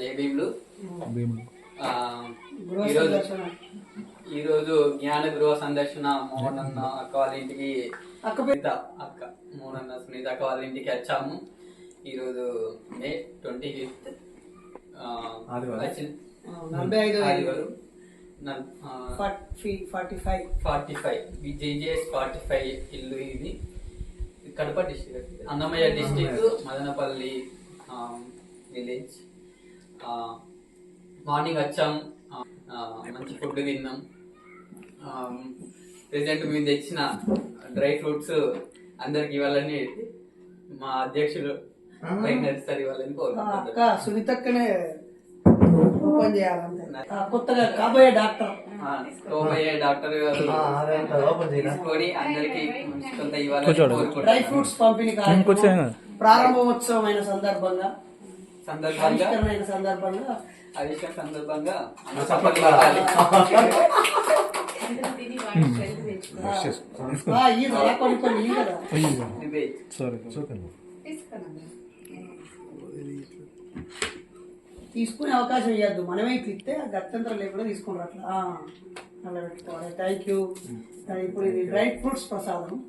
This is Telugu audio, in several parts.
జై భీములు. ఈరోజు జ్ఞాన గృహ సందర్శన. మోహన్ అన్న అక్క వాళ్ళ ఇంటికి సునీత అక్క మోహన్ అన్న సునీత అక్క వాళ్ళ ఇంటికి వచ్చాము. ఈరోజు మే ట్వంటీ ఫిఫ్త్. నలభై ఐదు forty five. Forty five. JJS forty five ఇల్లు ఇది. Kadapa district. Annamayya district Madanapalle village. Morning వచ్చాం. మంచి ఫుడ్ తిన్నాం. ప్రెసెంట్ మేము తెచ్చిన డ్రై ఫ్రూట్స్ అందరికి ఇవ్వాలని మా అధ్యక్షులు పైన నడుస్తారు ఇవ్వాలని సునీతక్కనే ఓపెన్ చేయాలంటే. ఆ, కొత్తగా కాబోయే డాక్టర్. ఆ, కోబయ్య డాక్టర్ గారు తీసుకొని అందరికి కొంత ఇవ్వాలని డ్రై ఫ్రూట్స్ పంపిణీ కార్యక్రమం ప్రారంభోత్సవమైన సందర్భంగా సందర్భంగా సందర్భంగా ఆవిష్కరణ సందర్భంగా తీసుకునే అవకాశం ఇవ్వద్దు మనమే ఇట్లా ఇస్తే ఆ గత్యంతరం లేకుండా తీసుకుంటారు అట్లా అలా పెట్టుకోవాలి. థ్యాంక్ యూ ఇప్పుడు ఇది డ్రై ఫ్రూట్స్ ప్రసాదం.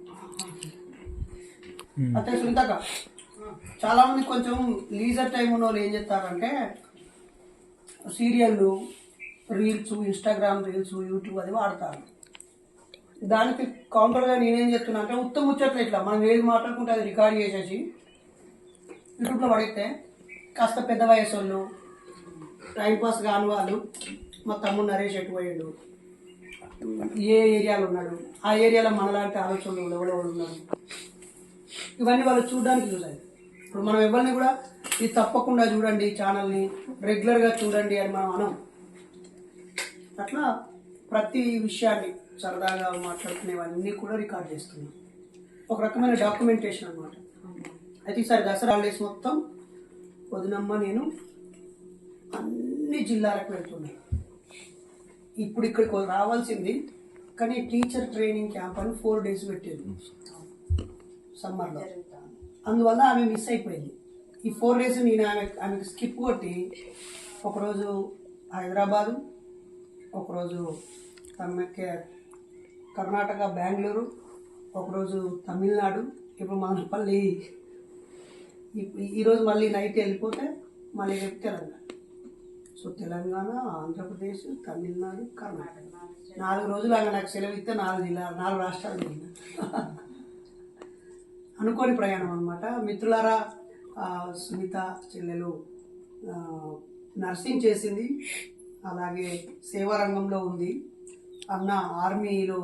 అయితే సునీతక్క. చాలా మంది కొంచెం లీజర్ టైం ఉన్న వాళ్ళు ఏం చేస్తారంటే సీరియళ్ళు రీల్స్ ఇన్స్టాగ్రామ్ రీల్స్ యూట్యూబ్ అది వాడతారు. దానికి కౌంటర్గా నేనేం చెప్తున్నా అంటే ఉత్తమ ముచ్చట్లు ఇట్లా మనం ఏది మాట్లాడుకుంటే అది రికార్డ్ చేసేసి యూట్యూబ్లో పడితే కాస్త పెద్ద వయసు వాళ్ళు టైంపాస్ కాని వాళ్ళు మా తమ్ముడు నరేష్ ఎట్టుపోయాడు పోయాడు ఏ ఏరియాలో ఉన్నాడు ఆ ఏరియాలో మనలాంటి ఆలోచనలు ఎవరెవరు ఉన్నారు ఇవన్నీ వాళ్ళు చూడడానికి చూసాయి ఇప్పుడు మనం ఎవరిని కూడా ఇది తప్పకుండా చూడండి ఛానల్ని రెగ్యులర్గా చూడండి అని మనం అనం. అట్లా ప్రతి విషయాన్ని సరదాగా మాట్లాడుకునేవన్నీ కూడా రికార్డ్ చేస్తున్నాం. ఒక రకమైన డాక్యుమెంటేషన్ అన్నమాట. అయితే ఈసారి దసరా హాలిడేస్ మొత్తం వదినమ్మ నేను అన్ని జిల్లాలకు వెళ్తున్నాను ఇప్పుడు ఇక్కడికి రావాల్సింది కానీ టీచర్ ట్రైనింగ్ క్యాంప్ అని ఫోర్ డేస్ పెట్టేది సమ్మర్లో. అందువల్ల ఆమె మిస్ అయిపోయింది. ఈ ఫోర్ డేస్ నేను ఆమె ఆమెకు స్కిప్ కొట్టి ఒకరోజు హైదరాబాదు ఒకరోజు తనకి కర్ణాటక బెంగళూరు ఒకరోజు తమిళనాడు ఇప్పుడు మనపల్లి. ఈరోజు మళ్ళీ నైట్ వెళ్ళిపోతే మళ్ళీ రేపు తెలంగాణ. సో తెలంగాణ ఆంధ్రప్రదేశ్ తమిళనాడు కర్ణాటక. నాలుగు రోజులు ఆమె నాకు సెలవు ఇస్తే నాలుగు జిల్లా నాలుగు రాష్ట్రాలు తిరిగిన. అనుకోని ప్రయాణం అనమాట మిత్రులారా సునీత చెల్లెలు నర్సింగ్ చేసింది. అలాగే సేవా రంగంలో ఉంది. అన్న ఆర్మీలో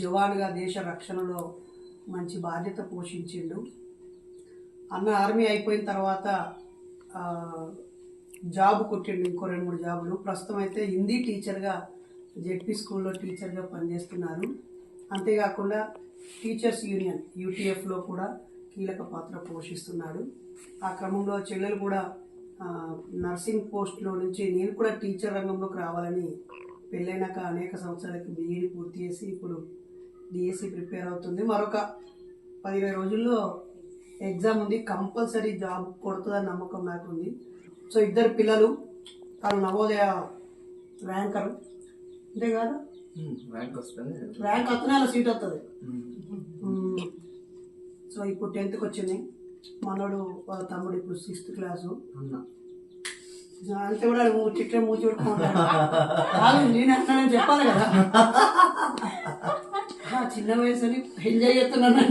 జవాన్గా దేశ రక్షణలో మంచి బాధ్యత పోషించిండు. అన్న ఆర్మీ అయిపోయిన తర్వాత జాబ్ కొట్టిండు ఇంకో రెండు మూడు జాబులు. ప్రస్తుతం అయితే హిందీ టీచర్గా జెడ్పీ స్కూల్లో టీచర్గా పనిచేస్తున్నారు. అంతేకాకుండా టీచర్స్ యూనియన్ యూటీఎఫ్లో కూడా కీలక పాత్ర పోషిస్తున్నాడు. ఆ క్రమంలో చెల్లెలు కూడా నర్సింగ్ పోస్ట్లో నుంచి నేను కూడా టీచర్ రంగంలోకి రావాలని పెళ్ళైనాక అనేక సంవత్సరాలకి బీఈడి పూర్తి చేసి ఇప్పుడు డిఎస్సి ప్రిపేర్ అవుతుంది. మరొక పది ఇరవై రోజుల్లో ఎగ్జామ్ ఉంది. కంపల్సరీ జాబ్ కొడుతుందని నమ్మకం నాకు ఉంది సో ఇద్దరు పిల్లలు తను నవోదయ ర్యాంకర్. అంతేకాదు ర్యాంక్ వస్తుంది. ర్యాంక్ వస్తున్నాయి సీట్ వస్తుంది. సో ఇప్పుడు టెన్త్కి వచ్చింది మనోడు వాళ్ళ తమ్ముడు ఇప్పుడు సిక్స్త్ క్లాసు అంతే కూడా చిట్టే మూచి పెట్టుకుంటాను కాదు నేను అన్నానని చెప్పాలి కదా. చిన్న వయసుని ఎంజాయ్ చేస్తున్నాను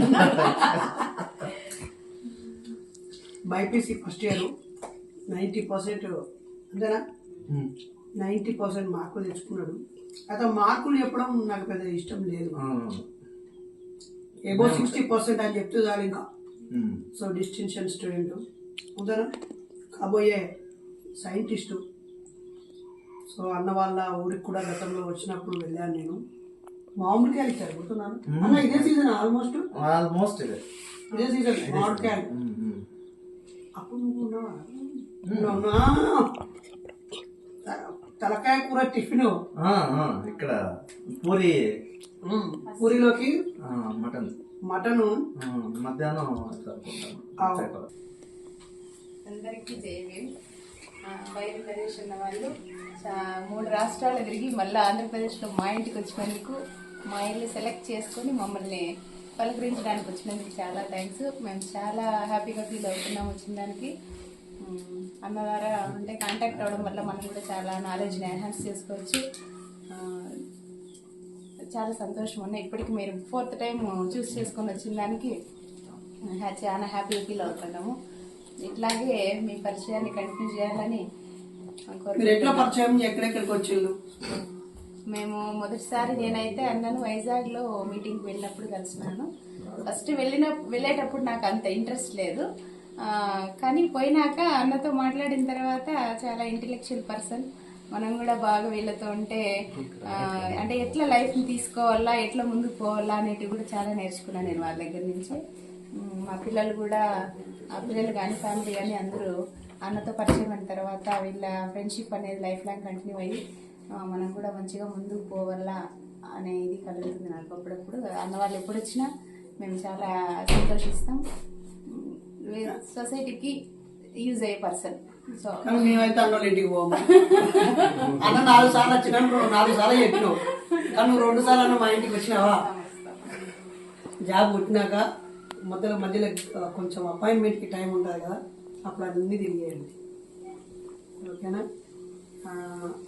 BiPC first year ninety percent అంతేనా? నైంటీ పర్సెంట్ మార్కులు తెచ్చుకున్నాడు. అయితే మార్కులు చెప్పడం నాకు పెద్ద ఇష్టం లేదు. ఏబో సిక్స్టీ పర్సెంట్ అని చెప్తే చాలు ఇంకా. సో డిస్టింక్షన్ స్టూడెంట్ అంతేనా కాబోయే సైంటిస్టు సో అన్న వాళ్ళ ఊరికి కూడా గతంలో వచ్చినప్పుడు వెళ్ళాను నేను. మామిడికాయలు ఇచ్చారు గుర్తున్నాను? అన్న ఇదే సీజన్ ఆల్మోస్ట్ ఆల్మోస్ట్ ఇదే. సీజన్ మామిడికాయలు. అప్పుడు నువ్వు ఉన్నావా? ఉన్నావా? త- తలకాయ కూర టిఫిన్. ఆ, ఆ, ఇక్కడ పూరి. పూరిలోకి ఆ, మటన్. మటను. ఆ, మధ్యాహ్నం. అందరికీ జై భీమ్. ఆ, బయట ప్రదేశ్ ఉన్న వాళ్ళు మూడు రాష్ట్రాలు తిరిగి మళ్ళీ ఆంధ్రప్రదేశ్లో మా ఇంటికి వచ్చినందుకు మా ఇల్లు సెలెక్ట్ చేసుకొని మమ్మల్ని పలకరించడానికి వచ్చినందుకు చాలా థ్యాంక్స్. మేము చాలా హ్యాపీగా ఫీల్ అవుతున్నాం వచ్చిన దానికి అన్న ద్వారా అంటే కాంటాక్ట్ అవ్వడం వల్ల మనం కూడా చాలా నాలెడ్జ్ని ఎన్హాన్స్ చేసుకోవచ్చు. చాలా సంతోషం ఉన్నాయి ఇప్పటికి మీరు ఫోర్త్ టైం చూస్ చేసుకొని వచ్చిన దానికి చాలా హ్యాపీగా ఫీల్ అవుతున్నాము. ఇట్లాగే మీ పరిచయాన్ని కంటిన్యూ చేయాలని పరిచయం ఎక్కడెక్కడికి వచ్చిండు మేము మొదటిసారి నేనైతే అన్నను వైజాగ్లో మీటింగ్కి వెళ్ళినప్పుడు కలిసినాను. ఫస్ట్ వెళ్ళిన వెళ్ళేటప్పుడు నాకు అంత ఇంట్రెస్ట్ లేదు. కానీ పోయినాక అన్నతో మాట్లాడిన తర్వాత చాలా ఇంటెలెక్చువల్ పర్సన్ మనం కూడా బాగా వీళ్ళతో ఉంటే అంటే ఎట్లా లైఫ్ని తీసుకోవాలా ఎట్లా ముందుకు పోవాలా అనేటివి కూడా చాలా నేర్చుకున్నాను నేను వాళ్ళ దగ్గర నుంచి. మా పిల్లలు కూడా ఆ పిల్లలు కానీ ఫ్యామిలీ కానీ అందరూ అన్నతో పరిచయం అయిన తర్వాత వీళ్ళ ఫ్రెండ్షిప్ అనేది లైఫ్ లాంగ్ కంటిన్యూ అయ్యి మనం కూడా మంచిగా ముందుకు పోవాలా అనేది కలుగుతుంది నాకు అప్పుడప్పుడు. అన్న వాళ్ళు ఎప్పుడు వచ్చినా మేము చాలా సంతోషిస్తాం. సొసైటీకి యూజ్ అయ్యే పర్సన్. సో మేమైతే అన్న ఇంటికి పోము. అన్న నాలుగు సార్లు వచ్చినా నువ్వు నాలుగు సార్లు చెప్పినావు. కానీ నువ్వు రెండు సార్లు అన్న మా ఇంటికి వచ్చినావా? జాబ్ పుట్టినాక మధ్యలో మధ్యలో కొంచెం అపాయింట్మెంట్కి టైం ఉంటుంది కదా అప్పుడు అన్నీ తిరిగేయండి. ఓకేనా?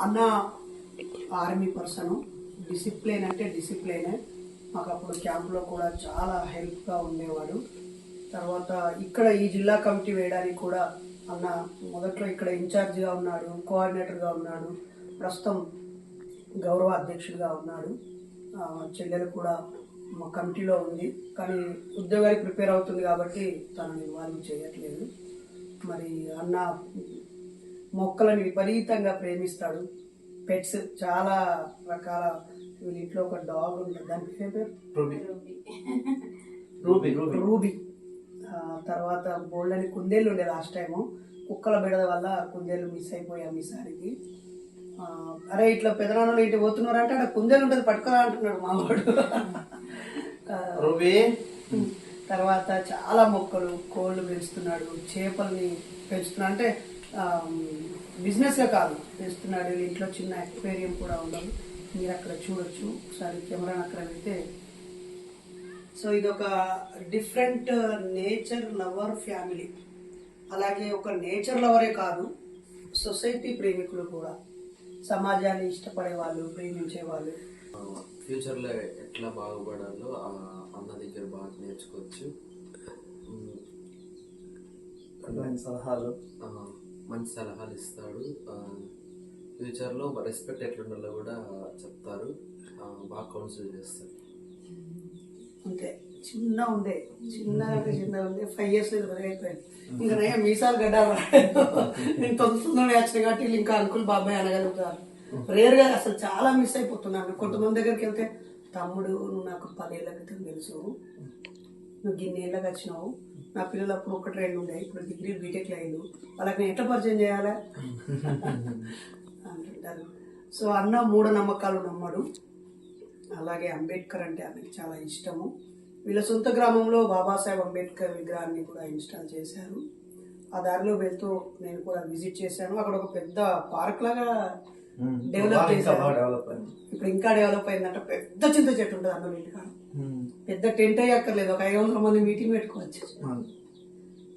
అన్న ఆర్మీ పర్సన్ డిసిప్లిన్ అంటే డిసిప్లినే. మాకు అప్పుడు క్యాంప్లో కూడా చాలా హెల్ప్గా ఉండేవాడు. తర్వాత ఇక్కడ ఈ జిల్లా కమిటీ వేయడానికి కూడా అన్న మొదట్లో ఇక్కడ ఇన్ఛార్జిగా ఉన్నాడు కోఆర్డినేటర్గా ఉన్నాడు ప్రస్తుతం గౌరవ అధ్యక్షుడిగా ఉన్నాడు. చెల్లెలు కూడా మా కమిటీలో ఉంది. కానీ ఉద్యోగానికి ప్రిపేర్ అవుతుంది కాబట్టి తనని ఇన్వాల్వ్ చేయట్లేదు. మరి అన్న మొక్కలని విపరీతంగా ప్రేమిస్తాడు. పెట్స్ చాలా రకాల వీళ్ళ ఇంట్లో ఒక డాగ్ ఉంటుంది దాని పేరు? Ruby Ruby. రూబీ. తర్వాత బోల్డని కుందేళ్ళు ఉండే లాస్ట్ టైము కుక్కల బిడద వల్ల కుందేళ్ళు మిస్ అయిపోయాం ఈసారికి అరే ఇట్లా పెదనాన్నలు ఇంటి పోతున్నారు అంటే అక్కడ కుందేలు ఉంటుంది పట్టుకోరా అంటున్నాడు మావాడు తర్వాత చాలా మొక్కలు కోళ్ళు పెంచుతున్నాడు చేపల్ని పెంచుతున్నాడు అంటే బిజినెస్గా కాదు పెంచుతున్నాడు. ఇంట్లో చిన్న ఎక్వేరియం కూడా ఉండదు మీరు అక్కడ చూడొచ్చు. ఒకసారి కెమెరాని అక్కడ పెడితే సో ఇది ఒక డిఫరెంట్ నేచర్ లవర్ ఫ్యామిలీ. అలాగే ఒక నేచర్ లవరే కాదు సొసైటీ ప్రేమికులు కూడా. సమాజాన్ని ఇష్టపడే వాళ్ళు ప్రేమించే వాళ్ళు. ఫ్యూచర్లో ఎట్లా బాగుపడాలో అన్న దగ్గర బాగా నేర్చుకోవచ్చు. సలహాలు. మంచి సలహాలు ఇస్తాడు. ఫ్యూచర్లో రెస్పెక్ట్ ఎట్లుండాలో కూడా చెప్తారు. బాగా కౌన్సిల్ చేస్తారు. అంతే చిన్న ఉండే. చిన్న అంటే చిన్న ఉండే ఫైవ్ ఇయర్స్ అయిపోయింది. ఇంకా నయ్యా మీసాలు గడ్డాలు నేను తొందరగా వచ్చిన కాబట్టి వీళ్ళు ఇంకా అంకుల్ బాబాయ్ అనగలుగుతారు. రేర్గా అసలు చాలా మిస్ అయిపోతున్నాను. కొంతమంది దగ్గరికి వెళ్తే తమ్ముడు నువ్వు నాకు పదేళ్ళ క్రితం తెలుసు. నువ్వు గిన్నేళ్ళకి వచ్చినావు. నా పిల్లలు అప్పుడు ఒకటి రెండు ఉండే. ఇప్పుడు డిగ్రీ బీటెక్ అయ్యిండు వాళ్ళకి నేను ఎట్లా పరిచయం చేయాలా? అంటుంటారు. సో అన్న మూఢనమ్మకాలు నమ్మడు. అలాగే అంబేద్కర్ అంటే ఆయనకి చాలా ఇష్టము. వీళ్ళ సొంత గ్రామంలో బాబాసాహెబ్ అంబేద్కర్ విగ్రహాన్ని కూడా ఇన్స్టాల్ చేశారు. ఆ దారిలో వెళ్తూ నేను కూడా విజిట్ చేశాను. అక్కడ ఒక పెద్ద పార్క్ లాగా డెవలప్ చేశారు. ఇప్పుడు ఇంకా డెవలప్ అయిందంటే. పెద్ద చింత చెట్టు ఉంటుంది అన్న ఇంటికాడ. పెద్ద టెంట్ అయ్యక్కర్లేదు ఒక ఐదు వందల మంది మీటింగ్ పెట్టుకోవచ్చు.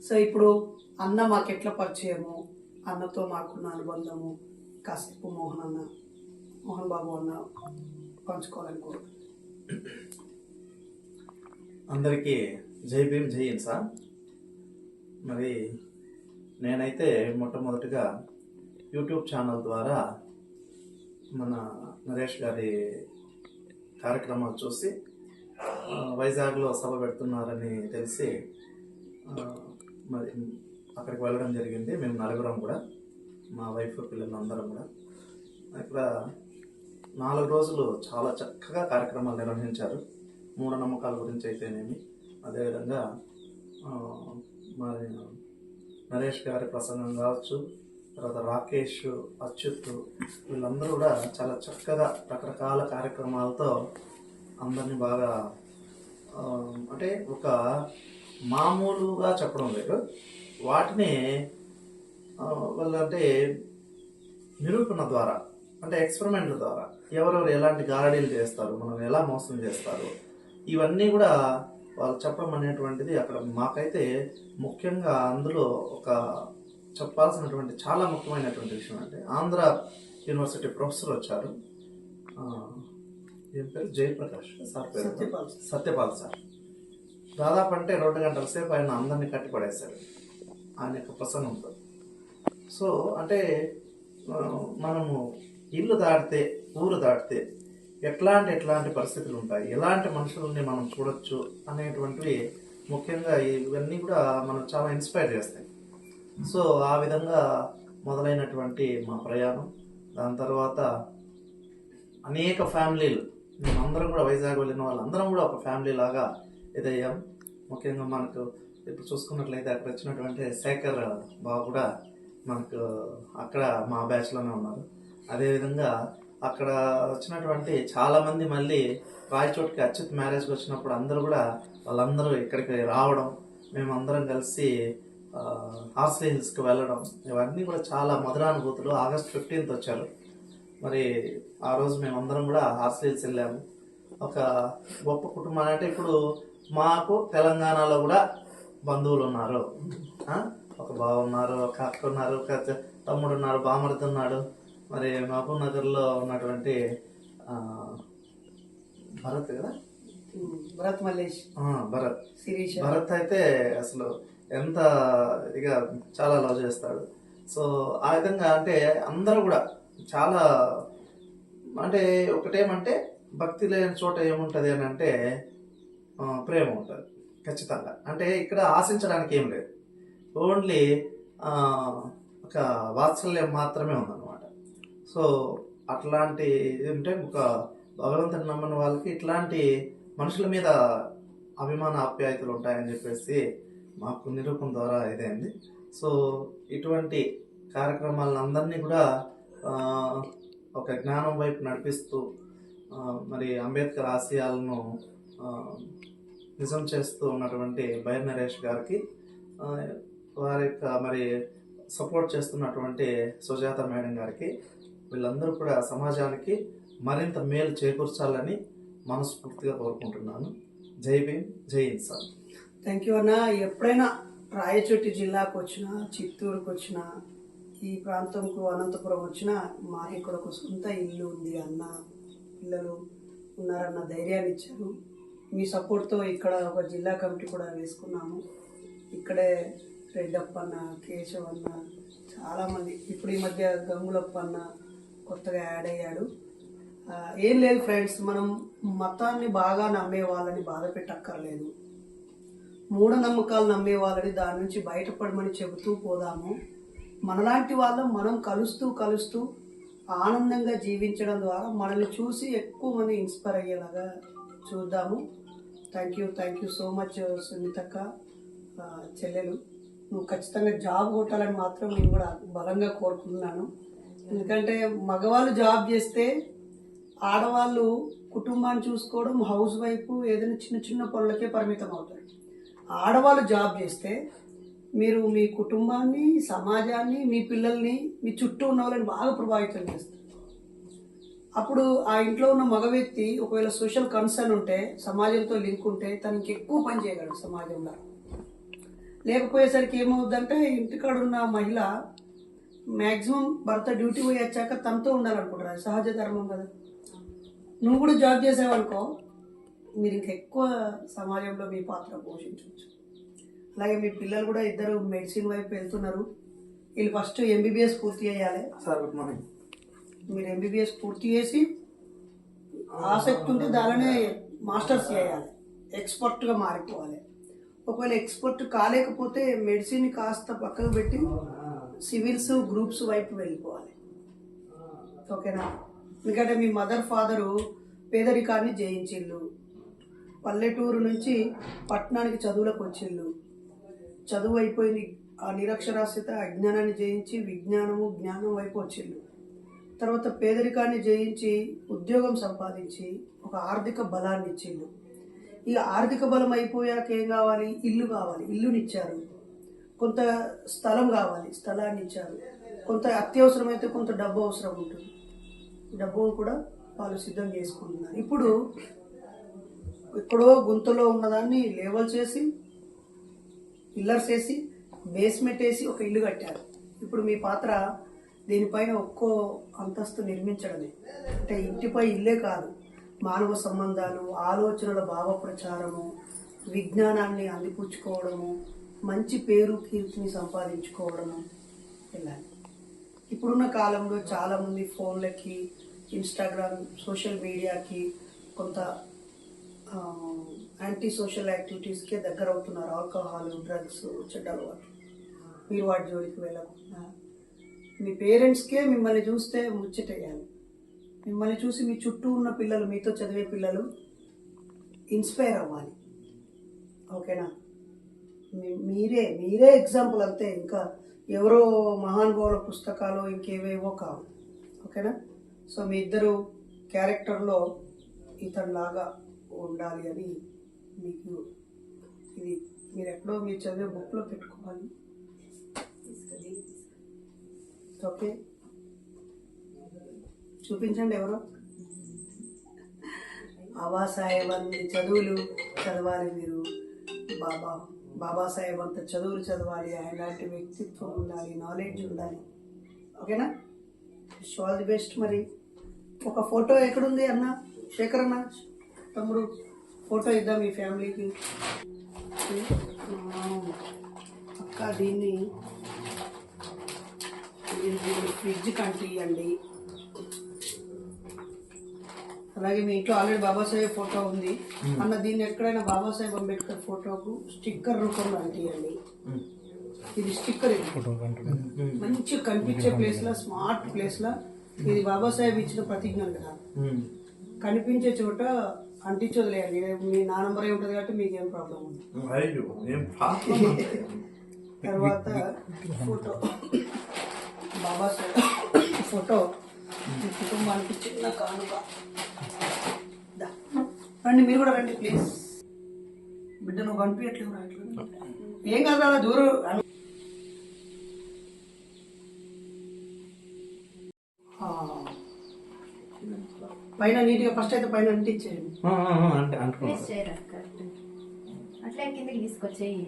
సో ఇప్పుడు అన్న మాకు ఎట్లా పరిచయము? అన్నతో మాకున్న అనుబంధము. కాసేపు మోహన్ అన్న మోహన్ బాబు అన్న పంచుకోవాలని అందరికీ జై భీమ్ జై ఇన్సా మరి నేనైతే మొట్టమొదటిగా యూట్యూబ్ ఛానల్ ద్వారా మన నరేష్ గారి కార్యక్రమాలు చూసి వైజాగ్లో సభ పెడుతున్నారని తెలిసి మరి అక్కడికి వెళ్ళడం జరిగింది. మేము నలుగురం కూడా మా వైఫ్ పిల్లలు అందరం కూడా. ఇక్కడ నాలుగు రోజులు చాలా చక్కగా కార్యక్రమాలు నిర్వహించారు. మూఢనమ్మకాల గురించి అయితేనేమి అదేవిధంగా మరి నరేష్ గారి ప్రసంగం కావచ్చు తర్వాత రాకేష్ అచ్యుత్ వీళ్ళందరూ కూడా చాలా చక్కగా రకరకాల కార్యక్రమాలతో అందరినీ బాగా అంటే ఒక మామూలుగా చెప్పడం లేదు. వాటిని వాళ్ళంటే నిరూపణ ద్వారా అంటే ఎక్స్పెరిమెంట్ల ద్వారా ఎవరెవరు ఎలాంటి గారడీలు చేస్తారు మనం ఎలా మోసం చేస్తారు ఇవన్నీ కూడా వాళ్ళు చెప్పడం అనేటువంటిది అక్కడ మాకైతే ముఖ్యంగా అందులో ఒక చెప్పాల్సినటువంటి చాలా ముఖ్యమైనటువంటి విషయం అంటే ఆంధ్ర యూనివర్సిటీ ప్రొఫెసర్ వచ్చారు. ఏం పేరు? జయప్రకాష్ సార్ పేరు. సత్యపాల్. సత్యపాల్ సార్. దాదాపు అంటే రెండు గంటల సేపు ఆయన అందరినీ కట్టిపడేశారు. ఆయన యొక్క ప్రసన్నంతో సో అంటే మనము ఇల్లు దాటితే ఊరు దాటితే ఎట్లాంటి ఎట్లాంటి పరిస్థితులు ఉంటాయి? ఎలాంటి మనుషుల్ని మనం చూడొచ్చు అనేటువంటివి ముఖ్యంగా ఇవన్నీ కూడా మనం చాలా ఇన్స్పైర్ చేస్తాయి. సో ఆ విధంగా మొదలైనటువంటి మా ప్రయాణం. దాని తర్వాత అనేక ఫ్యామిలీలు. మేమందరం కూడా వైజాగ్ వెళ్ళిన వాళ్ళందరం కూడా ఒక ఫ్యామిలీ లాగా ఇదయ్యాం ముఖ్యంగా మనకు ఇప్పుడు చూసుకున్నట్లయితే అక్కడ వచ్చినటువంటి శేఖర్ బాబు కూడా మనకు అక్కడ మా బ్యాచ్లోనే ఉన్నారు. అదేవిధంగా అక్కడ వచ్చినటువంటి చాలామంది మళ్ళీ రాయచోటికి అచ్యుత్ మ్యారేజ్కి వచ్చినప్పుడు అందరూ కూడా వాళ్ళందరూ ఇక్కడికి రావడం మేమందరం కలిసి హార్స్లీ హిల్స్కి వెళ్ళడం ఇవన్నీ కూడా చాలా మధురానుభూతులు. ఆగస్ట్ ఫిఫ్టీన్త్ వచ్చారు. మరి ఆ రోజు మేమందరం కూడా హార్స్లీ హిల్స్ వెళ్ళాము. ఒక గొప్ప కుటుంబం. అంటే ఇప్పుడు మాకు తెలంగాణలో కూడా బంధువులు ఉన్నారు. ఒక బావ ఉన్నారు ఒక అక్క ఉన్నారు ఒక తమ్ముడు ఉన్నారు బామర్ది ఉన్నాడు. మరి మహబూబ్ నగర్లో ఉన్నటువంటి భరత్ కదా? భరత్ మల్లేష్. భరత్. శిరీష. భరత్ అయితే అసలు ఎంత ఇక చాలా లవ్ చేస్తాడు. సో ఆ విధంగా అంటే అందరూ కూడా చాలా అంటే ఒకటేమంటే భక్తి లేని చోట ఏముంటుంది అని అంటే ప్రేమ ఉంటుంది ఖచ్చితంగా. అంటే ఇక్కడ ఆశించడానికి ఏం లేదు. ఓన్లీ ఒక వాత్సల్యం మాత్రమే ఉందన్నమాట. సో అట్లాంటి ఉంటే ఒక భగవంతుని నమ్మని వాళ్ళకి ఇట్లాంటి మనుషుల మీద అభిమాన ఆప్యాయతలు ఉంటాయని చెప్పేసి మాకు నిరూపణ ద్వారా ఇదైంది. సో ఇటువంటి కార్యక్రమాలను అందరినీ కూడా ఒక జ్ఞానం వైపు నడిపిస్తూ మరి అంబేద్కర్ ఆశయాలను నిజం చేస్తూ ఉన్నటువంటి బైర్ నరేష్ గారికి వారి యొక్క మరి సపోర్ట్ చేస్తున్నటువంటి సుజాత మేడం గారికి వీళ్ళందరూ కూడా సమాజానికి మరింత మేలు చేకూర్చాలని మనస్ఫూర్తిగా కోరుకుంటున్నాను. జై భీమ్ జై ఇన్సాన్. థ్యాంక్ యూ అన్న. ఎప్పుడైనా రాయచోటి జిల్లాకు వచ్చినా చిత్తూరుకు వచ్చినా ఈ ప్రాంతంకు అనంతపురం వచ్చినా మాకు ఇక్కడ ఒక సొంత ఇల్లు ఉంది అన్న. పిల్లలు ఉన్నారన్న ధైర్యాన్ని ఇచ్చారు. మీ సపోర్ట్తో ఇక్కడ ఒక జిల్లా కమిటీ కూడా వేసుకున్నాము. ఇక్కడే రెడ్డప్ప అన్న కేశవ్ అన్న చాలామంది. ఇప్పుడు ఈ మధ్య గంగులప్ప అన్న కొత్తగా యాడ్ అయ్యాడు. ఏం లేదు ఫ్రెండ్స్ మనం మతాన్ని బాగా నమ్మే వాళ్ళని బాధ పెట్టక్కర్లేదు. మూఢనమ్మకాలు నమ్మే వాళ్ళని దాని నుంచి బయటపడమని చెబుతూ పోదాము. మనలాంటి వాళ్ళం మనం కలుస్తూ కలుస్తూ ఆనందంగా జీవించడం ద్వారా మనల్ని చూసి ఎక్కువ మంది ఇన్స్పైర్ అయ్యేలాగా చూద్దాము. Thank you thank you so much సునీతక్క చెల్లెలు. నువ్వు ఖచ్చితంగా జాబ్ కొట్టాలని మాత్రం నేను కూడా బలంగా కోరుకుంటున్నాను. ఎందుకంటే మగవాళ్ళు జాబ్ చేస్తే ఆడవాళ్ళు కుటుంబాన్ని చూసుకోవడం హౌస్ వైఫ్ ఏదైనా చిన్న చిన్న పనులకే పరిమితం అవుతారు. ఆడవాళ్ళు జాబ్ చేస్తే మీరు మీ కుటుంబాన్ని సమాజాన్ని మీ పిల్లల్ని మీ చుట్టూ ఉన్న వాళ్ళని బాగా ప్రభావితం చేస్తారు. అప్పుడు ఆ ఇంట్లో ఉన్న మగ వ్యక్తి ఒకవేళ సోషల్ కన్సర్న్ ఉంటే సమాజంతో లింక్ ఉంటే తనకి ఎక్కువ పని చేయగలడు సమాజంలో. లేకపోయేసరికి ఏమవుద్దంటే ఇంటికాడ ఉన్న మహిళ మ్యాక్సిమం భర్త డ్యూటీ పోయి వచ్చాక తనతో ఉండాలనుకుంటారు సహజ ధర్మం కదా. నువ్వు కూడా జాబ్ చేసావనుకో మీరు ఇంకా ఎక్కువ సమాజంలో మీ పాత్ర పోషించవచ్చు. అలాగే మీ పిల్లలు కూడా ఇద్దరు మెడిసిన్ వైపు వెళ్తున్నారు. వీళ్ళు ఫస్ట్ ఎంబీబీఎస్ పూర్తి చేయాలి. Sir good morning. మీరు ఎంబీబీఎస్ పూర్తి చేసి ఆసక్తి ఉంటే దానినే మాస్టర్స్ చేయాలి. ఎక్స్పర్ట్గా మారిపోవాలి. ఒకవేళ ఎక్స్పర్ట్ కాలేకపోతే మెడిసిన్ కాస్త పక్కకు పెట్టి సివిల్స్ గ్రూప్స్ వైపు వెళ్ళిపోవాలి. ఓకేనా? ఎందుకంటే మీ మదర్ ఫాదరు పేదరికాన్ని జయించిళ్ళు. పల్లెటూరు నుంచి పట్టణానికి చదువులకు వచ్చిళ్ళు. చదువు అయిపోయింది ఆ నిరక్షరాస్యత అజ్ఞానాన్ని జయించి విజ్ఞానము జ్ఞానం వైపు వచ్చిళ్ళు. తర్వాత పేదరికాన్ని జయించి ఉద్యోగం సంపాదించి ఒక ఆర్థిక బలాన్ని ఇచ్చిండు ఈ ఆర్థిక బలం అయిపోయాక ఏం కావాలి? ఇల్లు కావాలి. ఇల్లునిచ్చారు. కొంత స్థలం కావాలి స్థలాన్ని ఇచ్చారు. కొంత అత్యవసరమైతే కొంత డబ్బు అవసరం ఉంటుంది. డబ్బు కూడా వాళ్ళు సిద్ధం చేసుకుంటున్నారు. ఇప్పుడు ఎక్కడో గుంతలో ఉన్నదాన్ని లేవల్ చేసి పిల్లర్స్ వేసి బేస్మెంట్ వేసి ఒక ఇల్లు కట్టారు. ఇప్పుడు మీ పాత్ర దీనిపైన ఒక్కో అంతస్తు నిర్మించడమే. అంటే ఇంటిపై ఇల్లే కాదు. మానవ సంబంధాలు ఆలోచనల భావ ప్రచారము విజ్ఞానాన్ని అందిపుచ్చుకోవడము మంచి పేరు కీర్తిని సంపాదించుకోవడం వెళ్ళాలి ఇప్పుడున్న కాలంలో చాలామంది ఫోన్లకి ఇన్స్టాగ్రామ్ సోషల్ మీడియాకి కొంత యాంటీ సోషల్ యాక్టివిటీస్కే దగ్గర అవుతున్నారు ఆల్కహాల్ డ్రగ్స్ చెడ్డ అలవాటు మీరు వాటి జోలికి వెళ్ళకుండా. మీ పేరెంట్స్కే మిమ్మల్ని చూస్తే ముచ్చటేయాలి. మిమ్మల్ని చూసి మీ చుట్టూ ఉన్న పిల్లలు మీతో చదివే పిల్లలు ఇన్స్పైర్ అవ్వాలి. ఓకేనా? మీరే మీరే ఎగ్జాంపుల్ అంతే. ఇంకా ఎవరో మహానుభావుల పుస్తకాలు ఇంకేవేవో కావు. ఓకేనా? సో మీ ఇద్దరు క్యారెక్టర్లో ఇతనిలాగా ఉండాలి అని మీకు ఇది మీరు ఎక్కడో మీరు చదివే బుక్లో పెట్టుకోవాలి. ఓకే? చూపించండి ఎవరో. బాబాసాహెబ్ చదువులు చదవాలి మీరు బాబా. బాబాసాహెబ్ అంత చదువులు చదవాలి ఆయన లాంటి వ్యక్తిత్వం ఉండాలి నాలెడ్జ్ ఉండాలి. ఓకేనా? విష్ ఆల్ ది బెస్ట్ మరి. ఒక ఫోటో ఎక్కడుంది అన్న? శేఖర్ అన్న తమ్ముడు ఫోటో ఇద్దాం మీ ఫ్యామిలీకి. అక్క దీన్ని దీన్ని ఫ్రిడ్జ్ కంటియండి అలాగే మీ ఇంట్లో ఆల్రెడీ బాబాసాహెబ్ ఫోటో ఉంది. అన్న దీన్ని ఎక్కడైనా బాబాసాహెబ్ అంబేద్కర్ ఫోటోకు స్టిక్కర్ రూపంలో అంటియండి. ఇది స్టిక్కర్ ఇది. మంచిగా కనిపించే ప్లేస్లో స్మార్ట్ ప్లేస్లో ఇది బాబాసాహెబ్ ఇచ్చిన ప్రతిజ్ఞ కదా. కనిపించే చోట అంటించి వదిలేయండి మీ నా నంబర్ ఏ ఉంటుంది కాబట్టి మీకు ఏం ప్రాబ్లం ఉంది. తర్వాత ఫోటో. బాబాసాహెబ్ ఫోటో. కుటుంబానికి చిన్న కానుక. రండి మీరు కూడా రండి ప్లీజ్ బిడ్డ నువ్వు కనిపించట్లేవు రావట్లేదు ఏం కాదు అలా దూరం. ఆ. పైన నీట్గా ఫస్ట్ అయితే పైన అంటించేయండి. అంటే అంటున్నాను ప్లేస్ చేయరా కరెక్ట్ అట్లే కిందకి తీసుకొచ్చేయి.